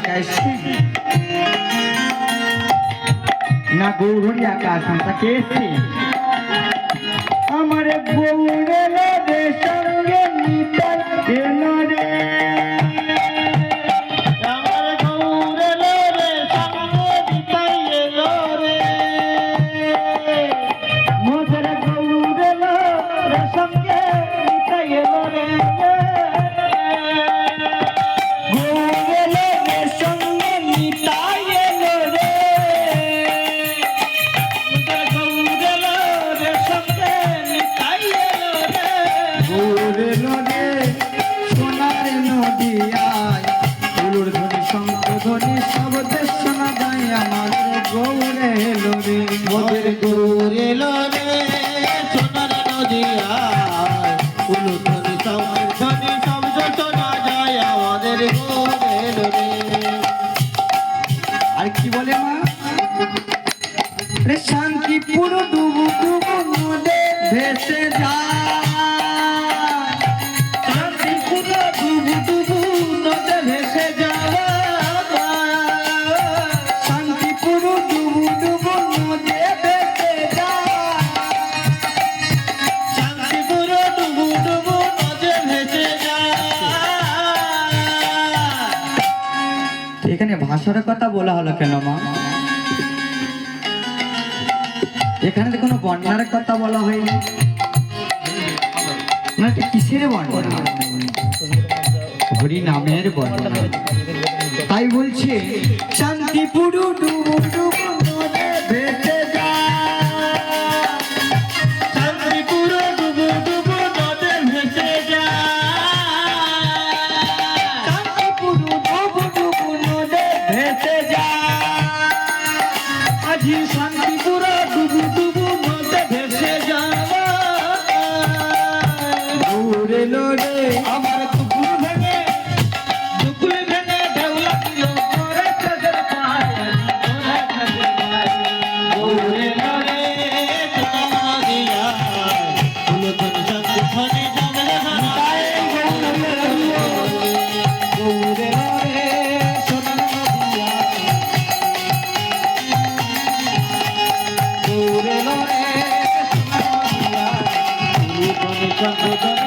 গৌরী একা এসছে না গৌরী একা গৌরে নদে সোনার নদিয়ায় ফুলুর ধ্বনি শঙ্খ ধ্বনি শব্দ শোনা যায় আমার। গৌরে রে মোদের গৌরে রে সোনার নদিয়া উলুধ্বনি ধ্বনি শোনা যায় আমাদের গৌরে রে। আর কি বলে মা? রে শান্তিপুর ডুবু ডুবু ভেসে যায়। ভাষার কথা বলা হলো কেন, মা? এখানে কোনো বন্যার কথা বলা হয়নি। না এটা কিসের বর্ণনা হরি নামের বর্ণনা তাই বলছে শান্তিপুর আমার সঙ্গ